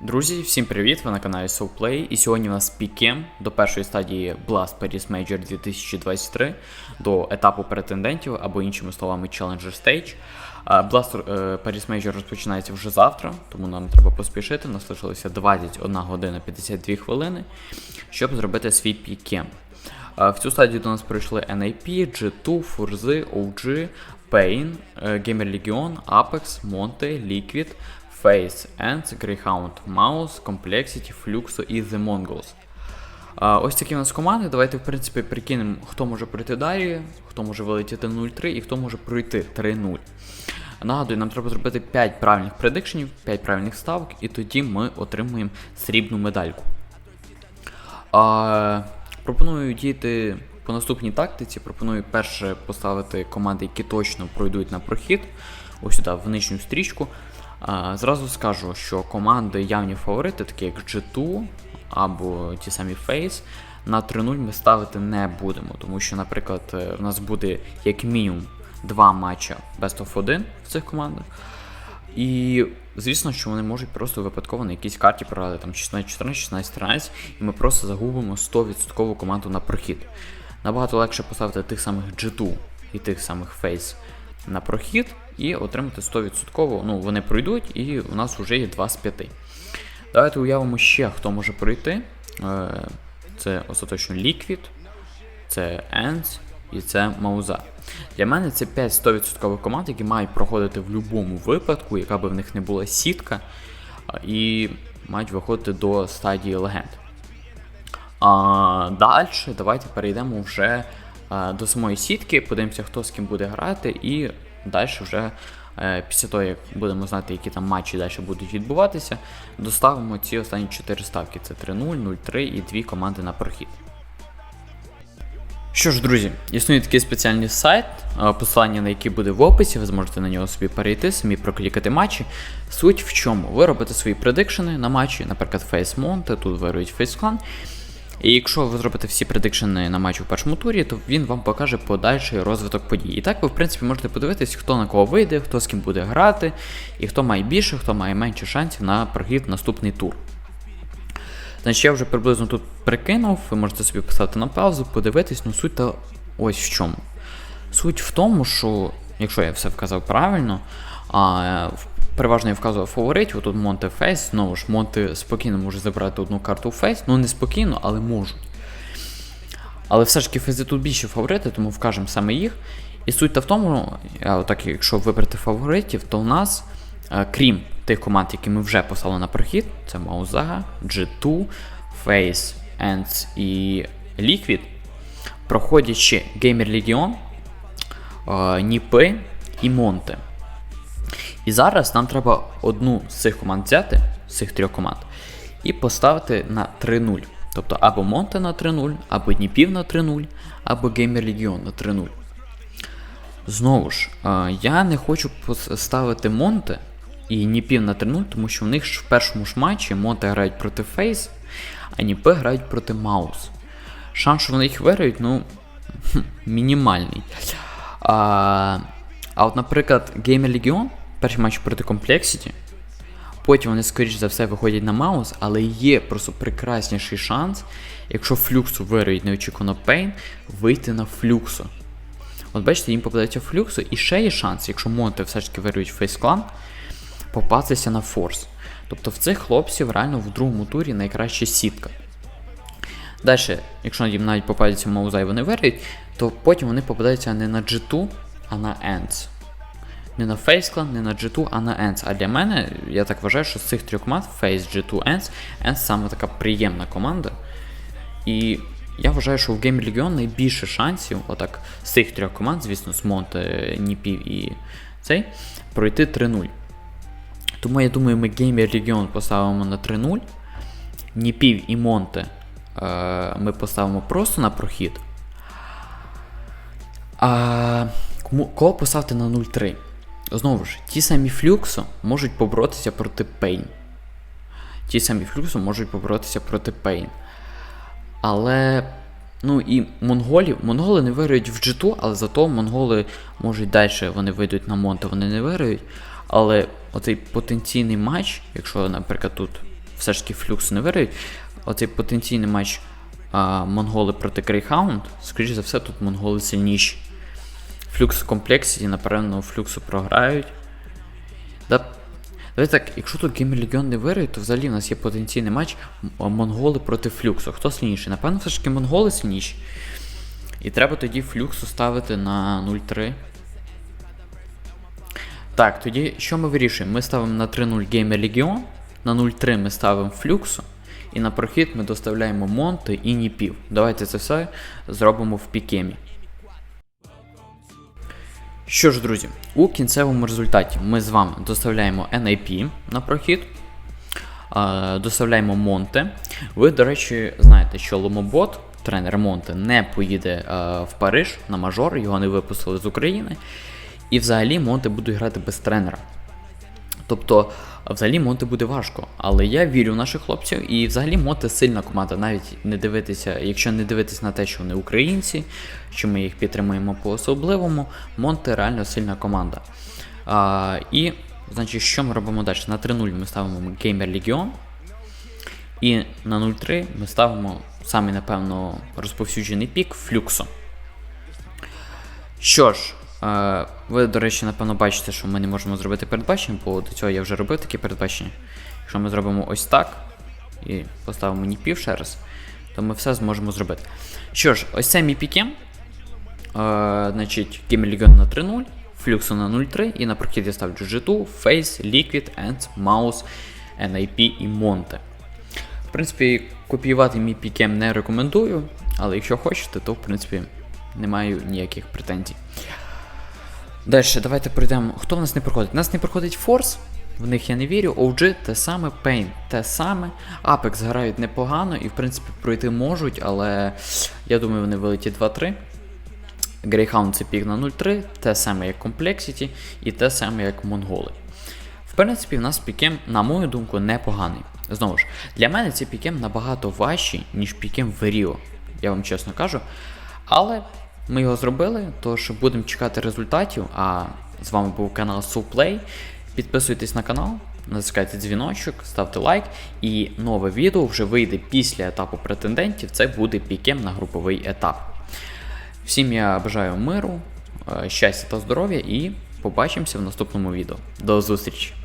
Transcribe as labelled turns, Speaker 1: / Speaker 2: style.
Speaker 1: Друзі, всім привіт! Ви на каналі SoulPlay. І сьогодні у нас пікем до першої стадії Blast Paris Major 2023 до етапу претендентів або іншими словами Challenger Stage. Blast е, Paris Major розпочинається вже завтра, тому нам треба поспішити. Нас лишилося 21 година 52 хвилини, щоб зробити свій пікем. В цю стадію до нас прийшли NAP, G2, Фурзи, OG, Pain, е, Gamer Legion, Apex, Monte, Liquid, Face, Ants, Greyhound, Mouse, Complexity, Fluxo і The Mongols. Ось такі у нас команди. Давайте, в принципі, прикинемо, хто може пройти далі, хто може вилетіти 0-3 і хто може пройти 3-0. Нагадую, нам треба зробити 5 правильних предикшенів, 5 правильних ставок, і тоді ми отримуємо срібну медальку. А, пропоную діяти по наступній тактиці. Пропоную перше поставити команди, які точно пройдуть на прохід. Ось сюди, в нижню стрічку. Зразу скажу, що команди явні фаворити, такі як G2 або ті самі Face, на 3-0 ми ставити не будемо, тому що, наприклад, е, в нас буде як мінімум два матча Best of 1 в цих командах. І звісно, що вони можуть просто випадково на якійсь карті програти там 16-14, 16-13, і ми просто загубимо 100% команду на прохід. Набагато легше поставити тих самих G2 і тих самих Face на прохід і отримати 100%. Ну, вони пройдуть, і у нас вже є 2 з 5. Давайте уявимо ще, хто може пройти. Е, Це остаточно Liquid, це Ants і це Мауза. Для мене це 5 100% команд, які мають проходити в будь-якому випадку, яка би в них не була сітка, і мають виходити до стадії легенд. А, далі давайте перейдемо вже а, до самої сітки, подивимося, хто з ким буде грати, і далі вже е, після того, як будемо знати, які там матчі далі будуть відбуватися, доставимо ці останні 4 ставки: це 3-0, 0-3 і 2 команди на прохід. Що ж, друзі, існує такий спеціальний сайт, е, посилання на який буде в описі, ви зможете на нього собі перейти, самі проклікати матчі. Суть в чому? Ви робите свої предикшени на матчі, наприклад, Face Monte, тут вирують Face Clan. І якщо ви зробите всі предикшени на матчі в першому турі, то він вам покаже подальший розвиток подій. І так ви, в принципі, можете подивитись, хто на кого вийде, хто з ким буде грати, і хто має більше, хто має менше шансів на прохід наступний тур. Значить, я вже приблизно тут прикинув, ви можете собі поставити на паузу, подивитись, ну суть та ось в чому. Суть в тому, що, якщо я все вказав правильно, а, переважно я вказував фаворитів, тут Монте Фейс, знову ж Монте спокійно може забрати одну карту Фейс, ну не спокійно, але можуть. Але все ж таки фейзи тут більше фаворити, тому вкажемо саме їх. І суть та в тому, отак, якщо вибрати фаворитів, то у нас, е, крім тих команд, які ми вже послали на прохід, це Мауза, G2, Face, Ants і Liquid, проходять ще Gamer Legion, е, Ніпи і Монте. І зараз нам треба одну з цих команд взяти, з цих трьох команд, і поставити на 3-0. Тобто або Монте на 3-0, або Дніпів на 3-0, або Gamer Legion на 3-0. Знову ж, е, я не хочу поставити Монте і Ніпів на 3-0, тому що в них ж в першому ж матчі Монте грають проти Фейс, а Ніпи грають проти Маус. Шанс, що вони їх виграють, ну, мінімальний. А, а от, наприклад, Gamer Legion, перший матч проти Complexity, потім вони, скоріш за все, виходять на Маус, але є просто прекрасніший шанс, якщо Флюксу виграють неочікувано Pain, вийти на Флюксу. От бачите, їм попадається Флюксу, і ще є шанс, якщо Монте все ж таки виграють Face Clan, попастися на Форс. Тобто в цих хлопців реально в другому турі найкраща сітка. Далі, якщо їм навіть попадеться Мауза і вони виграють, то потім вони попадаються не на G2, а на Ants. Не на Face Clan, не на G2, а на Ants. А для мене, я так вважаю, що з цих трьох команд Face, G2, Ants, Ants саме така приємна команда. І я вважаю, що в Game Legion найбільше шансів, отак, з цих трьох команд, звісно, з Монте, Ніпів і цей, пройти 3-0. Тому я думаю, ми Gamer Legion поставимо на 3-0. Ніпів і Монте е, ми поставимо просто на прохід. А кого поставити на 0-3? Знову ж, ті самі Флюксо можуть поборотися проти Пейн. Ті самі Флюксо можуть поборотися проти Пейн. Але. Ну і монголів, монголи не виграють в G2, але зато монголи можуть далі, вони вийдуть на Монте, вони не виграють. Але оцей потенційний матч, якщо, наприклад, тут все ж таки флюкс не виграють. Оцей потенційний матч а, Монголи проти Грейхаунд, скоріш за все, тут монголи сильніші. Флюкс комплексі, напевно, флюксу програють. Да, Давайте так, якщо тут Геймер Легіон не виграє, то взагалі в нас є потенційний матч Монголи проти Флюксу. Хто сильніший? Напевно, все ж таки монголи сильніші. І треба тоді флюксу ставити на 0-3. Так, тоді що ми вирішуємо? Ми ставимо на 3-0 Gamer Legion, на 0-3 ми ставимо флюксу, і на прохід ми доставляємо Монти і Ніпів. Давайте це все зробимо в пікемі. Що ж, друзі, у кінцевому результаті ми з вами доставляємо NIP на прохід, доставляємо Монте. Ви, до речі, знаєте, що Ломобот, тренер Монте, не поїде в Париж на мажор, його не випустили з України. І взагалі Монте буде грати без тренера. Тобто, взагалі Монте буде важко. Але я вірю в наших хлопців, і взагалі Монте сильна команда. Навіть не дивитися, якщо не дивитися на те, що вони українці, що ми їх підтримуємо по-особливому, Монте реально сильна команда. А, і, значить, що ми робимо далі? На 3-0 ми ставимо Gamer Legion. І на 0-3 ми ставимо самий, напевно, розповсюджений пік Флюксо. Що ж, ви, до речі, напевно, бачите, що ми не можемо зробити передбачення, бо до цього я вже робив такі передбачення. Якщо ми зробимо ось так і поставимо ніпів ще раз, то ми все зможемо зробити. Що ж, ось це мій пікем. Значить, Legion на 3-0, Fluxo на 0-3, і на прохід я ставлю G2, Face, Liquid, Ants, Mouse, NIP і Monte. В принципі, копіювати мій пікем не рекомендую, але якщо хочете, то в принципі не маю ніяких претензій. Далі, давайте пройдемо. Хто в нас не проходить? У нас не проходить Force, в них я не вірю. OG те саме, Pain те саме. Apex грають непогано і, в принципі, пройти можуть, але я думаю, вони вилетять 2-3. Greyhound це пік на 0-3, те саме як Complexity і те саме як Монголи. В принципі, в нас пікем, на мою думку, непоганий. Знову ж, для мене цей пікем набагато важчий, ніж пікем в Ріо, я вам чесно кажу. Але ми його зробили, тож будемо чекати результатів. А з вами був канал SoulPlay. Підписуйтесь на канал, натискайте дзвіночок, ставте лайк. І нове відео вже вийде після етапу претендентів. Це буде пікем на груповий етап. Всім я бажаю миру, е, щастя та здоров'я і побачимося в наступному відео. До зустрічі!